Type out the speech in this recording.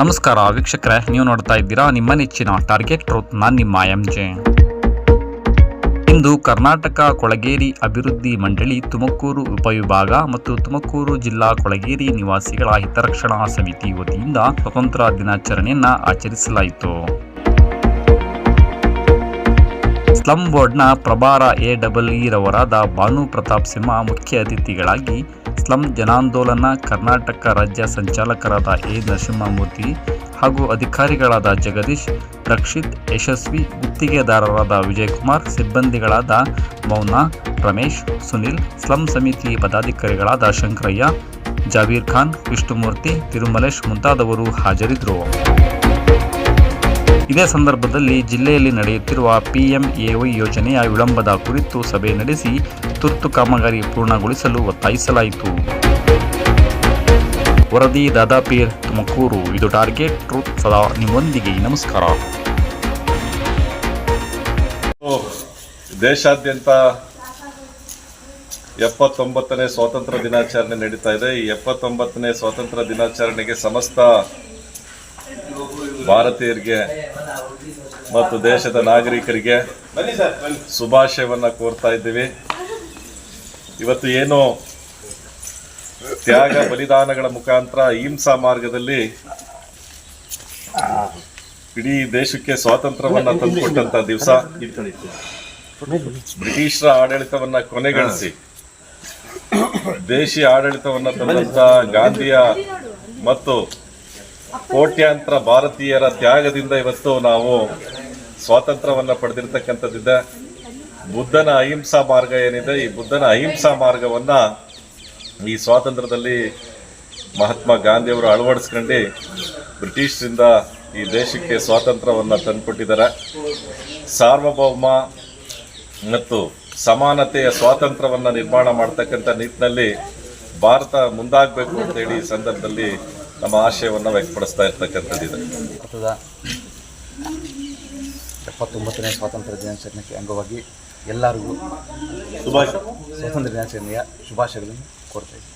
ನಮಸ್ಕಾರ ವೀಕ್ಷಕರೇ, ನೀವು ನೋಡ್ತಾ ಇದ್ದೀರಾ ನಿಮ್ಮ ನೆಚ್ಚಿನ ಟಾರ್ಗೆಟ್ ಟ್ರೂತ್ ನಾನು ನಿಮ್ಮ ಎಂ ಜೆ ಇಂದು ಕರ್ನಾಟಕ ಕೊಳಗೇರಿ ಅಭಿವೃದ್ಧಿ ಮಂಡಳಿ ತುಮಕೂರು ಉಪವಿಭಾಗ ಮತ್ತು ತುಮಕೂರು ಜಿಲ್ಲಾ ಕೊಳಗೇರಿ ನಿವಾಸಿಗಳ ಹಿತರಕ್ಷಣಾ ಸಮಿತಿ ವತಿಯಿಂದ ಸ್ವತಂತ್ರ ದಿನಾಚರಣೆಯನ್ನು ಆಚರಿಸಲಾಯಿತು. ಸ್ಲಂ ಬೋರ್ಡ್ನ ಪ್ರಭಾರ ಎ ಡಬಲ್ ರವರಾದ ಭಾನು ಪ್ರತಾಪ್ ಸಿಂಹ ಮುಖ್ಯ ಅತಿಥಿಗಳಾಗಿ ಸ್ಲಂ ಜನಾಂದೋಲನ ಕರ್ನಾಟಕ ರಾಜ್ಯ ಸಂಚಾಲಕರಾದ ಎ ನರಸಿಂಹಮೂರ್ತಿ ಹಾಗೂ ಅಧಿಕಾರಿಗಳಾದ ಜಗದೀಶ್, ರಕ್ಷಿತ್, ಯಶಸ್ವಿ, ಗುತ್ತಿಗೆದಾರರಾದ ವಿಜಯಕುಮಾರ್, ಸಿಬ್ಬಂದಿಗಳಾದ ಮೌನ, ರಮೇಶ್, ಸುನಿಲ್, ಸ್ಲಂ ಸಮಿತಿ ಪದಾಧಿಕಾರಿಗಳಾದ ಶಂಕರಯ್ಯ, ಜಾವೀರ್ ಖಾನ್, ವಿಷ್ಣುಮೂರ್ತಿ, ತಿರುಮಲೇಶ್ ಮುಂತಾದವರು ಹಾಜರಿದ್ದರು. ಇದೇ ಸಂದರ್ಭದಲ್ಲಿ ಜಿಲ್ಲೆಯಲ್ಲಿ ನಡೆಯುತ್ತಿರುವ ಪಿಎಂಎವೈ ಯೋಜನೆಯ ವಿಳಂಬದ ಕುರಿತು ಸಭೆ ನಡೆಸಿ ತುರ್ತು ಕಾಮಗಾರಿ ಪೂರ್ಣಗೊಳಿಸಲು ಒತ್ತಾಯಿಸಲಾಯಿತು. ವರದಿ ದಾದಾಪೀರ್ ತುಮಕೂರು. ಇದು ಟಾರ್ಗೆಟ್ ಟ್ರೂತ್. ಸದಾ ನಿಮ್ಮೊಂದಿಗೆ ನಮಸ್ಕಾರ. ದೇಶಾದ್ಯಂತ ಎಪ್ಪತ್ತೊಂಬತ್ತನೇ ಸ್ವಾತಂತ್ರ್ಯ ದಿನಾಚರಣೆ ನಡೀತಾ ಇದೆ. ಈ ಎಪ್ಪತ್ತೊಂಬತ್ತನೇ ಸ್ವಾತಂತ್ರ್ಯ ದಿನಾಚರಣೆಗೆ ಸಮಸ್ತ ಭಾರತೀಯರಿಗೆ ಮತ್ತು ದೇಶದ ನಾಗರಿಕರಿಗೆ ಶುಭಾಶಯವನ್ನು ಕೋರ್ತಾ ಇದ್ದೀವಿ. ಇವತ್ತು ಏನು ತ್ಯಾಗ ಬಲಿದಾನಗಳ ಮುಖಾಂತರ ಹಿಂಸಾ ಮಾರ್ಗದಲ್ಲಿ ಇಡೀ ದೇಶಕ್ಕೆ ಸ್ವಾತಂತ್ರ್ಯವನ್ನು ತಂದುಕೊಟ್ಟಂತ ದಿವಸ. ಬ್ರಿಟಿಷರ ಆಡಳಿತವನ್ನ ಕೊನೆಗಳಿಸಿ ದೇಶಿ ಆಡಳಿತವನ್ನ ತಂದಂತ ಗಾಂಧಿಯ ಮತ್ತು ಕೋಟ್ಯಾಂತರ ಭಾರತೀಯರ ತ್ಯಾಗದಿಂದ ಇವತ್ತು ನಾವು ಸ್ವಾತಂತ್ರ್ಯವನ್ನ ಪಡೆದಿರ್ತಕ್ಕಂಥದ್ದಿದೆ. ಬುದ್ಧನ ಅಹಿಂಸಾ ಮಾರ್ಗ ಏನಿದೆ, ಈ ಬುದ್ಧನ ಅಹಿಂಸಾ ಮಾರ್ಗವನ್ನ ಈ ಸ್ವಾತಂತ್ರ್ಯದಲ್ಲಿ ಮಹಾತ್ಮ ಗಾಂಧಿಯವರು ಅಳವಡಿಸ್ಕೊಂಡು ಬ್ರಿಟಿಷರಿಂದ ಈ ದೇಶಕ್ಕೆ ಸ್ವಾತಂತ್ರ್ಯವನ್ನು ತಂದುಕೊಟ್ಟಿದ್ದಾರೆ. ಸಾರ್ವಭೌಮ ಮತ್ತು ಸಮಾನತೆಯ ಸ್ವಾತಂತ್ರ್ಯವನ್ನು ನಿರ್ಮಾಣ ಮಾಡ್ತಕ್ಕಂಥ ನಿಟ್ಟಿನಲ್ಲಿ ಭಾರತ ಮುಂದಾಗಬೇಕು ಅಂತೇಳಿ ಈ ಸಂದರ್ಭದಲ್ಲಿ ನಮ್ಮ ಆಶಯವನ್ನು ವ್ಯಕ್ತಪಡಿಸ್ತಾ ಇರ್ತಕ್ಕಂಥದ್ದಿದೆ ಭಾರತದ ಎಪ್ಪತ್ತೊಂಬತ್ತನೇ ಸ್ವಾತಂತ್ರ್ಯ ದಿನಾಚರಣೆಗೆ ಅಂಗವಾಗಿ ಎಲ್ಲರಿಗೂ ಶುಭಾಶಯ. ಸ್ವಾತಂತ್ರ್ಯ ದಿನಾಚರಣೆಯ ಶುಭಾಶಯಗಳನ್ನು ಕೊಡ್ತಾ